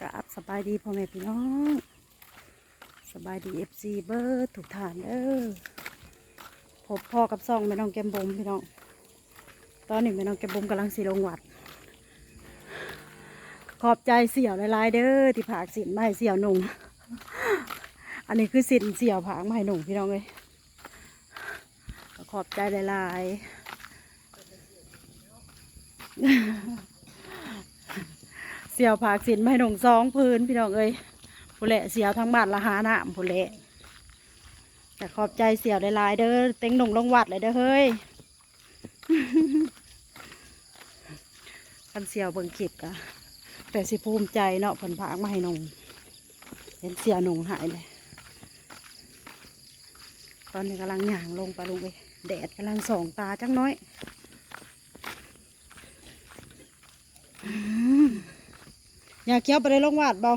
กราบสบายดีพ่อแม่พี่น้อง สบายดีเอฟซีเบิร์ดถูกฐานเด้อพบพ่อกับซองแม่น้องแก้มบมพี่น้อง ตอนนี้แม่น้องแก้มบมกำลังสีลงวัด ขอบใจเสี่ยวลายๆเด้อที่ผากสินไม้เสี่ยวหนุ่งอันนี้คือสินเสี่ยวผากมาให้หนุ่งพี่น้องเลยขอบใจลายๆ เสียวผากสินไมาให้หนุ่งสองพื้นพี่น้องเอ้ยผู้เละเสียวทั้งบ้านละหาหนามผู้เละแต่ขอบใจเสียวหลายๆเด้อเต็งหน่งลงวัดเลยเด้อเฮ้ยคันเสียวเบิ่งคลิปกะแต่สิภูมิใจเนาะผลพากมาให้นงเห็นเสียหนงหายเลยตอนนี้กำลังหย่างลงไปลงไปแดดกำลังส่องตาจังน้อย อยากเคี้ยวไปเลยลงวาดบา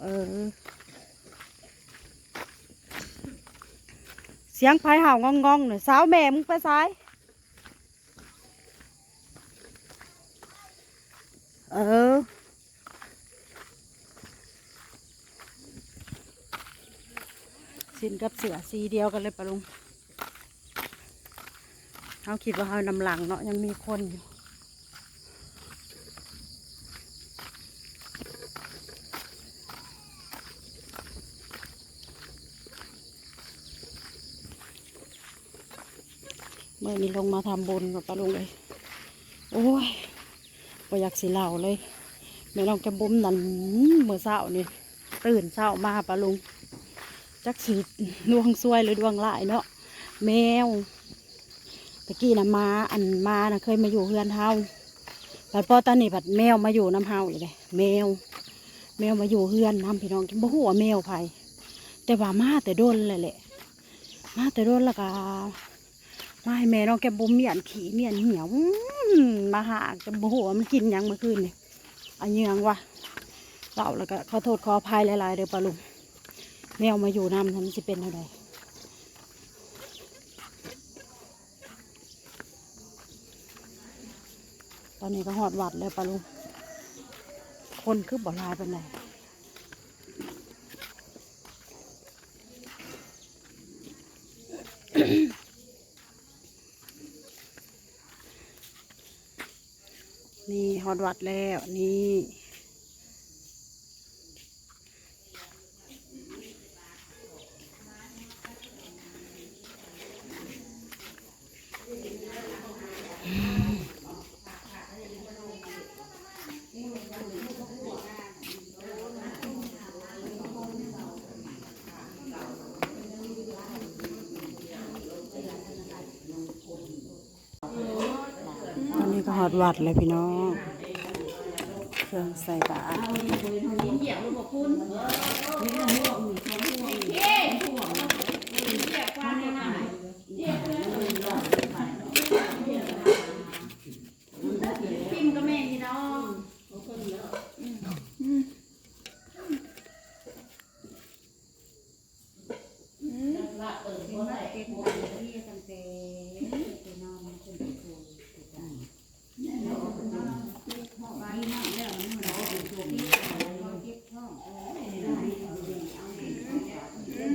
เออ เสียงพายเห่างองงๆหน่อยสาวแม่มึงไปซ้าย เออสินกับเสือสีเดียวกันเลยปะลุงเขาคิดว่าเขานำหลังเนาะยังมีคนอยู่ เมื่อนี้ลงมาทำบุญกับปะลุงเลย โอ้ยก็อยากสิเหล่าเลยแม่น้องจะบุ้มนั่นเมื่อเช้านี่ตื่นเช้ามาปะลุง จักสีดวงซวยหรือดวงร้ายเนาะแมวตะกี้นะมาอันมานะเคยมาอยู่เฮือนเฮาแต่พอตอนนี้ผัดแมวมาอยู่น้ำเฮาอีกเลยแมว แมวมาอยู่เฮือนน้ำพี่น้องบ่หัวแมวไผแต่ว่ามาแต่โดนเลยแหละมาแต่โดนแล้วก็ มาให้แม่น้องแกบุมเมียนขี่เมียนเหี่ยวมาหาจะบ่หัวมันกินยังเมื่อคืนนี่อันเยืองวะเราแล้วก็ขอโทษขออภัยหลายๆเด้อปะลุงแมวมาอยู่น้ำทำสิเป็นอะไรตอนนี้ก็หอดหวัดแล้วปะลุงคนคือบ่ลายเป็นไร นี่หอดวัดแล้วนี่ตอนนี้ก็หอดวัดเลยพี่น้อง เครื่องใส่บาตรคนกับบหล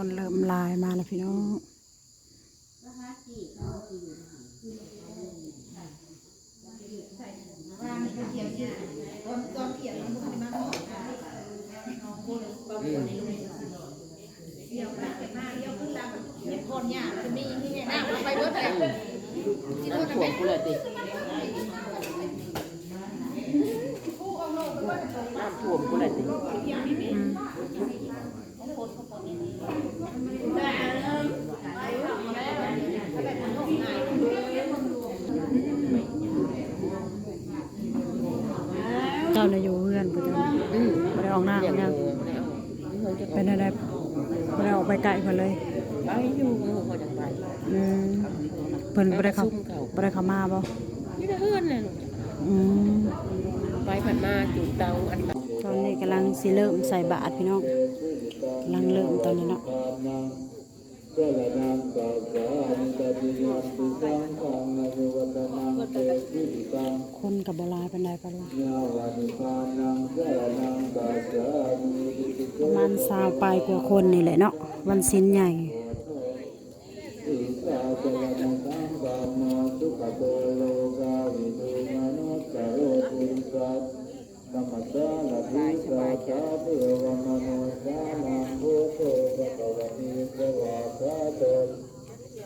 คนเริ่มลายมาแล้วพี่น้องน้ำถ่วงกูเลยติน้ำถ่วงกูเลยติ อืม ไกลเพิ่นเลยไปอยู่หมู่เขาจะไปอืมเพิ่นบ่ได้เข้าซุ่มเขาบ่ได้เข้ามาบ่ไม่ได้เฮือนเลยลูกอืมไปผ่านมาจุดเตาอันตอนนี้กำลังสิเริ่มใส่บาตรพี่น้องกำลังเริ่มตอนนี้เนาะคนกับบหลายปันใดปะลุงประมาณสาวปลายกว่าคนนี่แหละเนาะ วันสิ้นใหญ่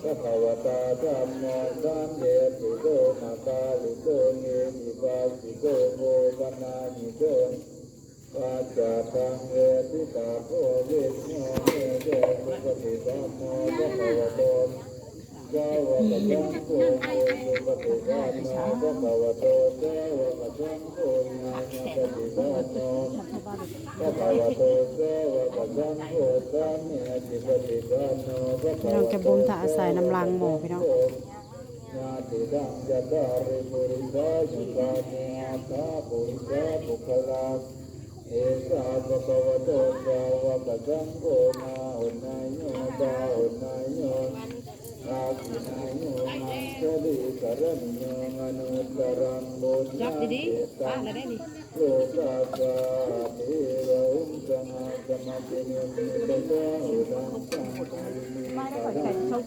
พระภาวตาธรรมสัมเดติโกมาคาลิโกเนมิวาสิโกโมวนานิโก ปัจจตังเวทิตาโพเวทโมเมโยสุปฏิสัมโมพระภาวโตสาวกสังโฆโมสุปฏิสัมโมพระภาวโตสาวกสังโฆญาณปฏิสัมโมพระภาวะโตเสวะปัสสังโฆสามิอธิปติปานโนพระพี่ภาน้องจะบ่มถ้าอาศัยน้ำลังหมอพี่น้องญาติดังยัตตาริปุริสาจุตาเนอัตาปุริสาปุคลา เอสาปะคะวะโตสาวะปัสสังโฆนาอุนายโยตาอุนายโยอาคินายโยมังสลิกรณโยมนุตรังโมจับุญญาเตตังโลกัสสะเทวะอุมสมาสมาติเนมิตตะอุรังสัง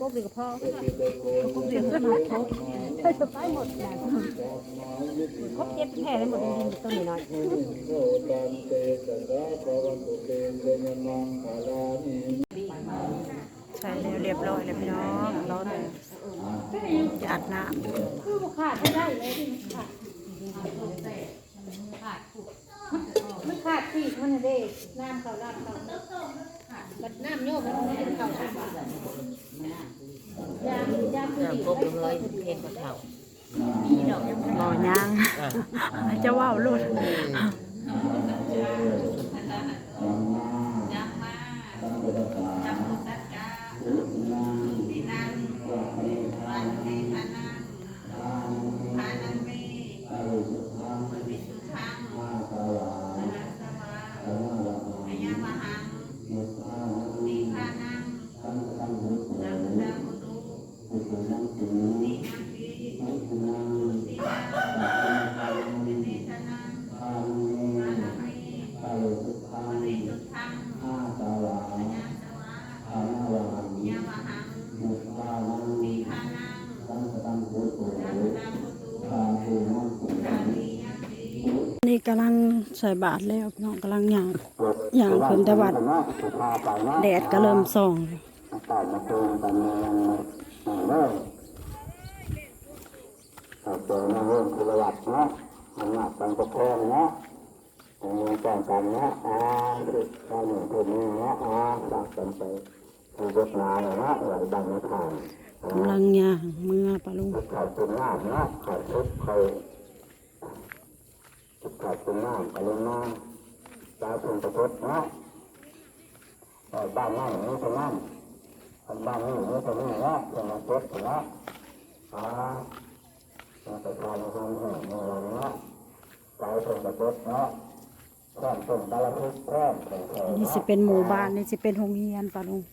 กบดีกับพ่อกนเรียนสมาธิเธอจะไปหมดแล้วครบเจ็ดแผ่ได้หมดจริงๆต้นน้อยโสตันเตสันดาภวันตุเตเจนมังคาลานิใส่แล้วเรียบร้อยแล้วพี่น้องร้ อนจะอัดน้ำมันขาดปีกมันเด้น้ำเขาลาดเขาบัดน้ำโยกมันเป็นเขาใช่ปะยามยามคือดีกบเลยเพลงกระเถาบ่ย่างจะว่าวลุดนี่ ใส่บาตรแล้วน้องกำลังย่างย่างขึ้นแต่วัดแดดก็เริ่มส่องตามาเติมกันเงินเริ่อมเริ่มคือวัดนะมันหนักกันก็พอเนาะเงินแต่งกันเนะอ่าคือการหนึ่งคือนี้นะอ่าตักกันไปคือรถนาเลยนะหลบังในทางกำลังย่างเมื่อปะลุงขายเป็นน้ำเนาะขายทุก ขายเป็นน้ำไปเลยน้ำตาเป็นประพฤติเนาะบ้านนั่งนี่เป็นน้ำบ้านนี่นี่เป็นนี่เนาะเป็นประพฤติเนาะอ่าเราไปทานในห้องแห่งนี้เนาะตายเป็นประพฤติเนาะนี่สิเป็นหมู่บ้านนี่สิเป็นโรงเรียนปะลุง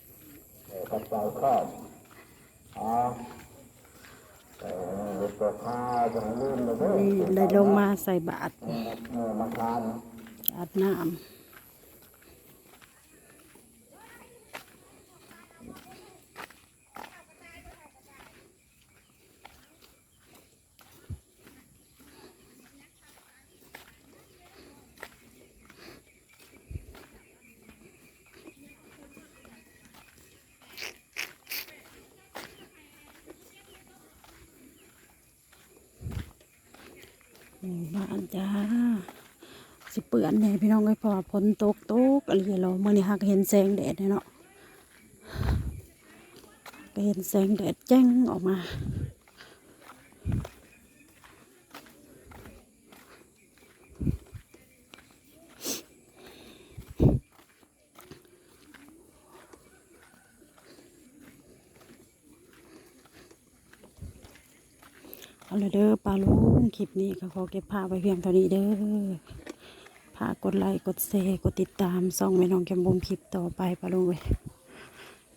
เลยนี่ได้ลงมาใส่บาตรเออมาทานอาบน้ำ บ้านจ้า สิเปื่อนเนี่ยพี่น้องก็พอฝนตกตกอะไรเราเมื่อนี้ฮักเห็นแสงแดดเนี่ยเนาะเห็นแสงแดดแจ้งออกมา เอาละเด้อปลาลุงคลิปนี้ก็ขอเก็บภาพไว้เพียงเท่านี้เด้อฝากกดไลค์กดแชร์กดติดตามส่องแม่น้องแกมบุมคลิปต่อไปปลาลุงเลย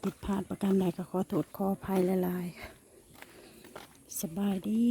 ติดพลาดประการใดก็ขอโทษขออภัยหลายๆสบายดี